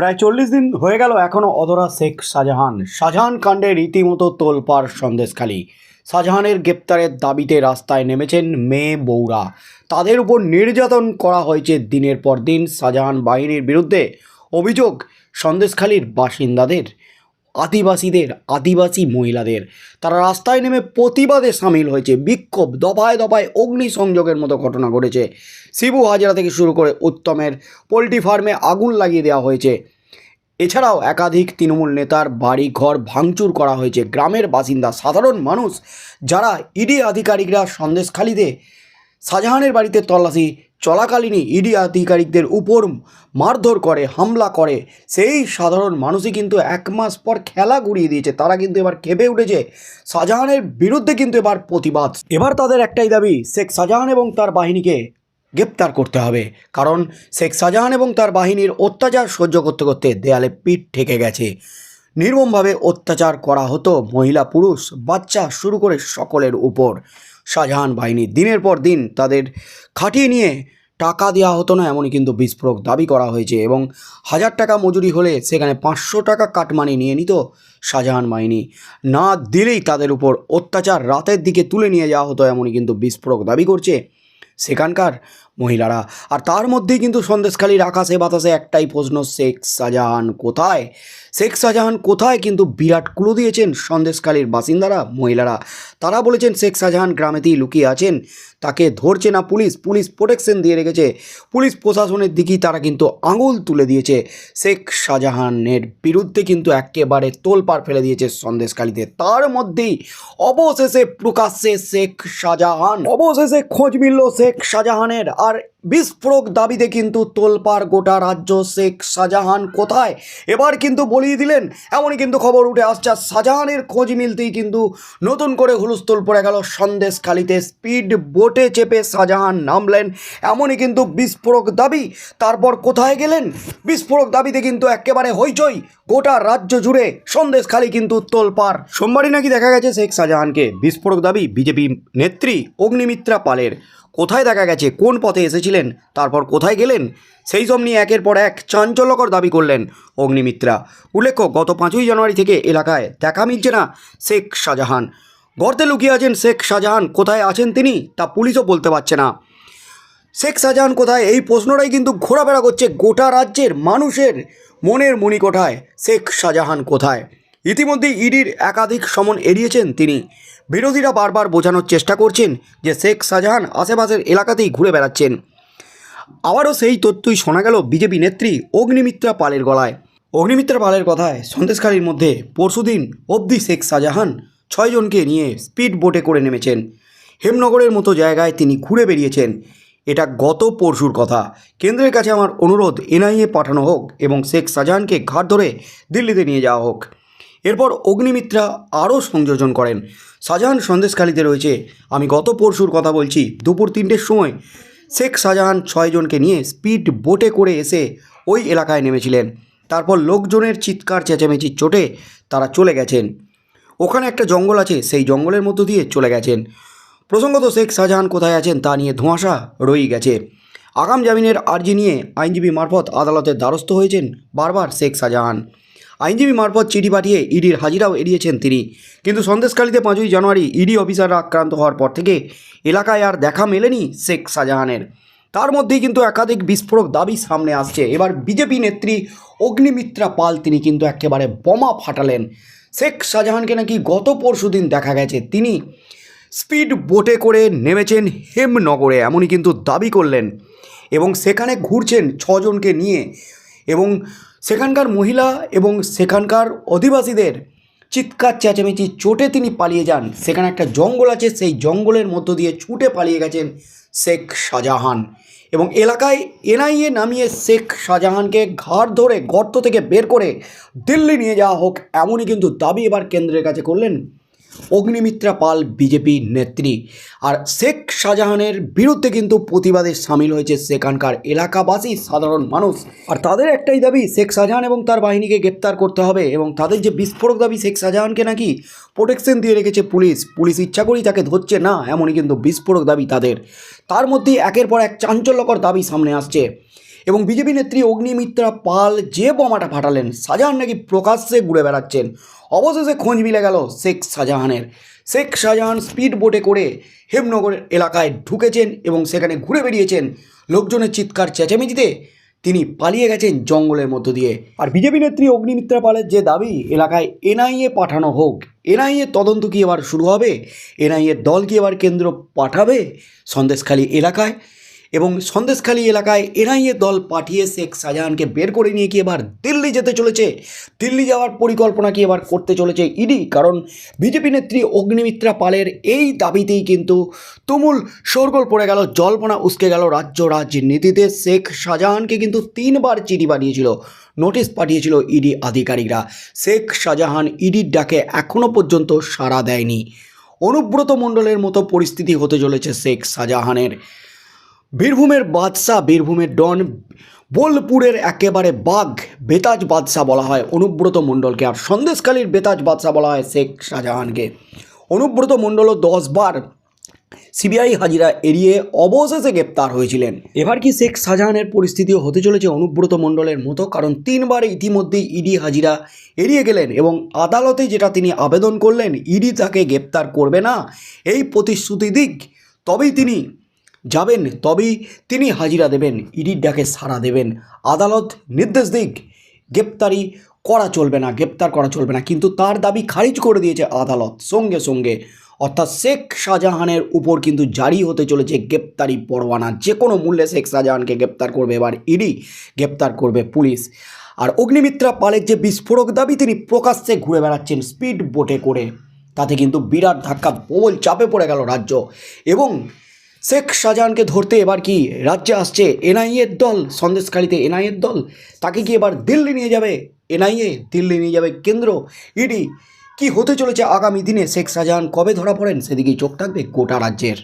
প্রায় চল্লিশ দিন হয়ে গেল এখনও অধরা শেখ শাহজাহান। শাহজাহান কাণ্ডে রীতিমতো তোলপাড় সন্দেশখালী। শাহজাহানের গ্রেপ্তারের দাবিতে রাস্তায় নেমেছেন মেয়ে বৌরা তাদের উপর নির্যাতন করা হয়েছে দিনের পর দিন। শাহজাহান বাহিনীর বিরুদ্ধে অভিযোগ, সন্দেশখালীর বাসিন্দাদের। আদিবাসীদের, আদিবাসী মহিলাদের। তারা রাস্তায় নেমে প্রতিবাদে সামিল হয়েছে। বিক্ষোভ, দফায় দফায় অগ্নিসংযোগের মতো ঘটনা ঘটেছে। শিবু হাজরা থেকে শুরু করে উত্তমের পোলট্রি ফার্মে আগুন লাগিয়ে দেওয়া হয়েছে। এছাড়াও একাধিক তৃণমূল নেতার বাড়ি ঘর ভাঙচুর করা হয়েছে। গ্রামের বাসিন্দা, সাধারণ মানুষ যারা ইডি আধিকারিকরা সন্দেশখালিতে শাহজাহানের বাড়িতে তল্লাশি চলাকালীনই ইডি আধিকারিকদের উপর মারধর করে, হামলা করে। সেই সাধারণ মানুষই কিন্তু এক মাস পর খেলা ঘুরিয়ে দিয়েছে। তারা কিন্তু এবার কেঁপে উঠেছে। শাহজাহানের বিরুদ্ধে কিন্তু এবার প্রতিবাদ। এবার তাদের একটাই দাবি, শেখ শাহজাহান এবং তার বাহিনীকে গ্রেপ্তার করতে হবে। কারণ শেখ শাহজাহান এবং তার বাহিনীর অত্যাচার সহ্য করতে করতে দেয়ালে পিঠ ঠেকে গেছে। নির্মমভাবে অত্যাচার করা হতো মহিলা পুরুষ, বাচ্চা শুরু করে সকলের উপর। শাহজাহান বাহিনী দিনের পর দিন তাদের খাটিয়ে নিয়ে টাকা দেওয়া হতো না, এমনই কিন্তু বিস্ফোরক দাবি করা হয়েছে এবং হাজার টাকা মজুরি হলে সেখানে পাঁচশো টাকা কাটমানি নিয়ে নিত শাহজাহান বাহিনী। না দিলেই তাদের উপর অত্যাচার রাতের দিকে তুলে নিয়ে যাওয়া হতো, এমনই কিন্তু বিস্ফোরক দাবি করছে সেখানকার মহিলারা। আর তার মধ্যেই কিন্তু সন্দেশখালীর আকাশে বাতাসে একটাই প্রশ্ন, শেখ শাহজাহান কোথায়? শেখ শাহজাহান কোথায় কিন্তু বিরাট কুলো দিয়েছেন সন্দেশখালীর বাসিন্দারা, মহিলারা। তারা বলেছেন, শেখ শাহজাহান গ্রামেতেই লুকিয়ে আছেন, তাকে ধরছে না পুলিশ পুলিশ প্রোটেকশন দিয়ে রেখেছে। পুলিশ প্রশাসনের দিকেই তারা কিন্তু আঙুল তুলে দিয়েছে। শেখ শাহজাহানের বিরুদ্ধে কিন্তু একেবারে তোলপাড় ফেলে দিয়েছে সন্দেশখালীতে। তার মধ্যেই অবশেষে প্রকাশ্যে শেখ শাহজাহান, অবশেষে খোঁজ মিলল শেখ শাহজাহানের। আর are বিস্ফোরক দাবিতে কিন্তু তোলপাড় গোটা রাজ্য শেখ শাহজাহান কোথায়? এবার কিন্তু বলিয়ে দিলেন, এমনই কিন্তু খবর উঠে আসছে। আর শাহজাহানের খোঁজ মিলতেই কিন্তু নতুন করে হুলস্থুল পড়ে গেল সন্দেশখালিতে। স্পিড বোটে চেপে শাহজাহান নামলেন, এমনই কিন্তু বিস্ফোরক দাবি। তারপর কোথায় গেলেন? বিস্ফোরক দাবিতে কিন্তু একেবারে হইচই। গোটা রাজ্য জুড়ে সন্দেশখালি কিন্তু তোলপাড়। সোমবারই নাকি দেখা গেছে শেখ শাহজাহানকে। বিস্ফোরক দাবি, বিজেপি নেত্রী অগ্নিমিত্রা পালের। কোথায় দেখা গেছে? কোন পথে এসেছিলেন তারপর কোথায় গেলেন? সেই সব নিয়ে একের পর এক চাঞ্চল্যকর দাবি করলেন অগ্নিমিত্রা। উল্লেখ্য, গত পাঁচই জানুয়ারি থেকে এলাকায় দেখা মিলছে না শেখ শাহজাহান। গর্তে লুকিয়ে আছেন শেখ শাহজাহান, কোথায় আছেন তিনি তা পুলিশও বলতে পারছে না। শেখ শাহজাহান কোথায়? এই প্রশ্নটাই কিন্তু ঘোরাফেরা করছে গোটা রাজ্যের মানুষের মনের মণিকোঠায়। শেখ শাহজাহান কোথায়? ইতিমধ্যেই ইডির একাধিক সমন এড়িয়েছেন তিনি। বিরোধীরা বারবার বোঝানোর চেষ্টা করছেন যে শেখ শাহজাহান আশেপাশের এলাকাতেই ঘুরে বেড়াচ্ছেন। আবারও সেই তথ্যই শোনা গেল বিজেপি নেত্রী অগ্নিমিত্রা পালের গলায়। অগ্নিমিত্রা পালের কথায় সন্দেশখালীর মধ্যে পরশুদিন অবধি শেখ শাহজাহান ছয়জনকে নিয়ে স্পিড বোটে করে নেমেছেন। হেমনগরের মতো জায়গায় তিনি ঘুরে বেরিয়েছেন এটা গত পরশুর কথা। কেন্দ্রের কাছে আমার অনুরোধ, এনআইএ পাঠানো হোক এবং শেখ শাহজাহানকে ঘাট ধরে দিল্লিতে নিয়ে যাওয়া হোক। এরপর অগ্নিমিত্রা আরও সংযোজন করেন। শাহজাহান সন্দেশখালিতে রয়েছে। আমি গত পরশুর কথা বলছি। দুপুর তিনটের সময় শেখ শাহজাহান ছয়জনকে নিয়ে স্পিড বোটে করে এসে ওই এলাকায় নেমেছিলেন। তারপর লোকজনের চিৎকার চেঁচামেচির চোটে তারা চলে গেছেন। ওখানে একটা জঙ্গল আছে, সেই জঙ্গলের মধ্য দিয়ে চলে গেছেন। প্রসঙ্গত শেখ শাহজাহান কোথায় আছেন তা নিয়ে ধোঁয়াশা রয়ে গেছে। আগাম জামিনের আর্জি নিয়ে আইনজীবী মারফত আদালতের দ্বারস্থ হয়েছেন বারবার শেখ শাহজাহান। আইনজীবী মারফত চিঠি পাঠিয়ে ইডির হাজিরাও এড়িয়েছেন তিনি। কিন্তু সন্দেশকালীতে পাঁচই জানুয়ারি ইডি অফিসাররা আক্রান্ত হওয়ার পর থেকে এলাকায় আর দেখা মেলেনি শেখ শাহজাহানের। তার মধ্যেই কিন্তু একাধিক বিস্ফোরক দাবি সামনে আসছে। এবার বিজেপি নেত্রী অগ্নিমিত্রা পাল তিনি কিন্তু একেবারে বোমা ফাটালেন। শেখ শাহজাহানকে নাকি গত পরশুদিন দেখা গেছে। তিনি স্পিড বোটে করে নেমেছেন হেমনগরে, এমনই কিন্তু দাবি করলেন। এবং সেখানে ঘুরছেন ছজনকে নিয়ে এবং সেখানকার মহিলা এবং সেখানকার অধিবাসীদের চিৎকার, চেঁচামেচি, চোটে তিনি পালিয়ে যান। সেখানে একটা জঙ্গল আছে, সেই জঙ্গলের মধ্য দিয়ে ছুটে পালিয়ে গেছেন শেখ শাহজাহান এবং এলাকায় এনআইএ নামিয়ে শেখ শাহজাহানকে ঘাড় ধরে গর্ত থেকে বের করে দিল্লি নিয়ে যাওয়া হোক, এমনই কিন্তু দাবি এবার কেন্দ্রের কাছে করলেন অগ্নিমিত্রা পাল বিজেপি নেত্রী। আর শেখ শাহজাহানের বিরুদ্ধে কিন্তু প্রতিবাদে সামিল হয়েছে সেখানকার এলাকাবাসী, সাধারণ মানুষ। আর তাদের একটাই দাবি, শেখ শাহজাহান এবং তার বাহিনীকে গ্রেপ্তার করতে হবে এবং তাদের যে বিস্ফোরক দাবি, শেখ শাহজাহানকে নাকি প্রোটেকশন দিয়ে রেখেছে পুলিশ পুলিশ ইচ্ছা করেই তাকে ধরছে না, এমনই কিন্তু বিস্ফোরক দাবি তাদের। তার মধ্যে একের পর এক চাঞ্চল্যকর দাবি সামনে আসছে। এবং বিজেপি নেত্রী অগ্নিমিত্রা পাল যে বোমাটা ফাটালেন, শাহজাহান নাকি প্রকাশ্যে ঘুরে বেড়াচ্ছেন। অবশেষে খোঁজ মিলে গেল শেখ শাহজাহানের। শেখ শাহজাহান স্পিড বোটে করে হেমনগর এলাকায় ঢুকেছেন এবং সেখানে ঘুরে বেরিয়েছেন লোকজনের চিৎকার চেঁচামেচিতে তিনি পালিয়ে গেছেন জঙ্গলের মধ্য দিয়ে। আর বিজেপি নেত্রী অগ্নিমিত্রা পালের যে দাবি, এলাকায় এনআইএ পাঠানো হোক। এনআইএ তদন্ত কি এবার শুরু হবে? এনআইএর দল কি এবার কেন্দ্র পাঠাবে? সন্দেশখালী এলাকায় এবং সন্দেশখালী এলাকায় এনআইএ দল পাঠিয়ে শেখ শাহজাহানকে বের করে নিয়ে কি এবার দিল্লি যেতে চলেছে? দিল্লি যাওয়ার পরিকল্পনা কি এবার করতে চলেছে ইডি? কারণ বিজেপি নেত্রী অগ্নিমিত্রা পালের এই দাবিতেই কিন্তু তুমুল শোরগোল পড়ে গেল, জল্পনা উসকে গেল রাজ্য রাজনীতিতে। শেখ শাহজাহানকে কিন্তু তিনবার চিঠি পাঠিয়েছিল, নোটিশ পাঠিয়েছিল ইডি আধিকারিকরা। শেখ শাহজাহান ইডির ডাকে এখনও পর্যন্ত সাড়া দেয়নি। অনুব্রত মণ্ডলের মতো পরিস্থিতি হতে চলেছে শেখ শাহজাহানের। বীরভূমের বাদশাহ, বীরভূমের ডন বোলপুরের একেবারে বাঘ বেতাজ বাদশাহ বলা হয়। অনুব্রত মণ্ডলকে আর সন্দেশকালীর বেতাজ বাদশাহ বলা হয় শেখ শাহজাহানকে। অনুব্রত মণ্ডলও দশবার সিবিআই হাজিরা এড়িয়ে অবশেষে গ্রেপ্তার হয়েছিলেন। এবার কি শেখ শাহজাহানের পরিস্থিতিও হতে চলেছে অনুব্রত মণ্ডলের মতো? কারণ তিনবার ইতিমধ্যেই ইডি হাজিরা এড়িয়ে গেলেন এবং আদালতে যেটা তিনি আবেদন করলেন, ইডি তাকে গ্রেপ্তার করবে না। এই প্রতিশ্রুতি দিক তবেই তিনি যাবেন তবেই তিনি হাজিরা দেবেন, ইডির ডাকে সাড়া দেবেন। আদালত নির্দেশ দিক, গ্রেপ্তারি করা চলবে না, গ্রেপ্তার করা চলবে না। কিন্তু তার দাবি খারিজ করে দিয়েছে আদালত সঙ্গে সঙ্গে। অর্থাৎ শেখ শাহজাহানের উপর কিন্তু জারি হতে চলেছে গ্রেপ্তারি পরোয়ানা। যে কোনো মূল্যে শেখ শাহজাহানকে গ্রেপ্তার করবে, এবার ইডি গ্রেপ্তার করবে পুলিশ। আর অগ্নিমিত্রা পালের যে বিস্ফোরক দাবি, তিনি প্রকাশ্যে ঘুরে বেড়াচ্ছেন স্পিড বোটে করে। তাতে কিন্তু বিরাট ধাক্কা, প্রবল চাপে পড়ে গেল রাজ্য। এবং শেখ শাহজাহানকে ধরতে এবার কি রাজ্যে আসছে এনআইএর দল? সন্দেশকারীতে এনআইএর দল? তাকে কি এবার দিল্লি নিয়ে যাবে? এনআইএ দিল্লি নিয়ে যাবে কেন্দ্র? ইডি কি হতে চলেছে আগামী দিনে? শেখ শাহজাহান কবে ধরা পড়েন? সেদিকেই চোখ থাকবে গোটা রাজ্যের।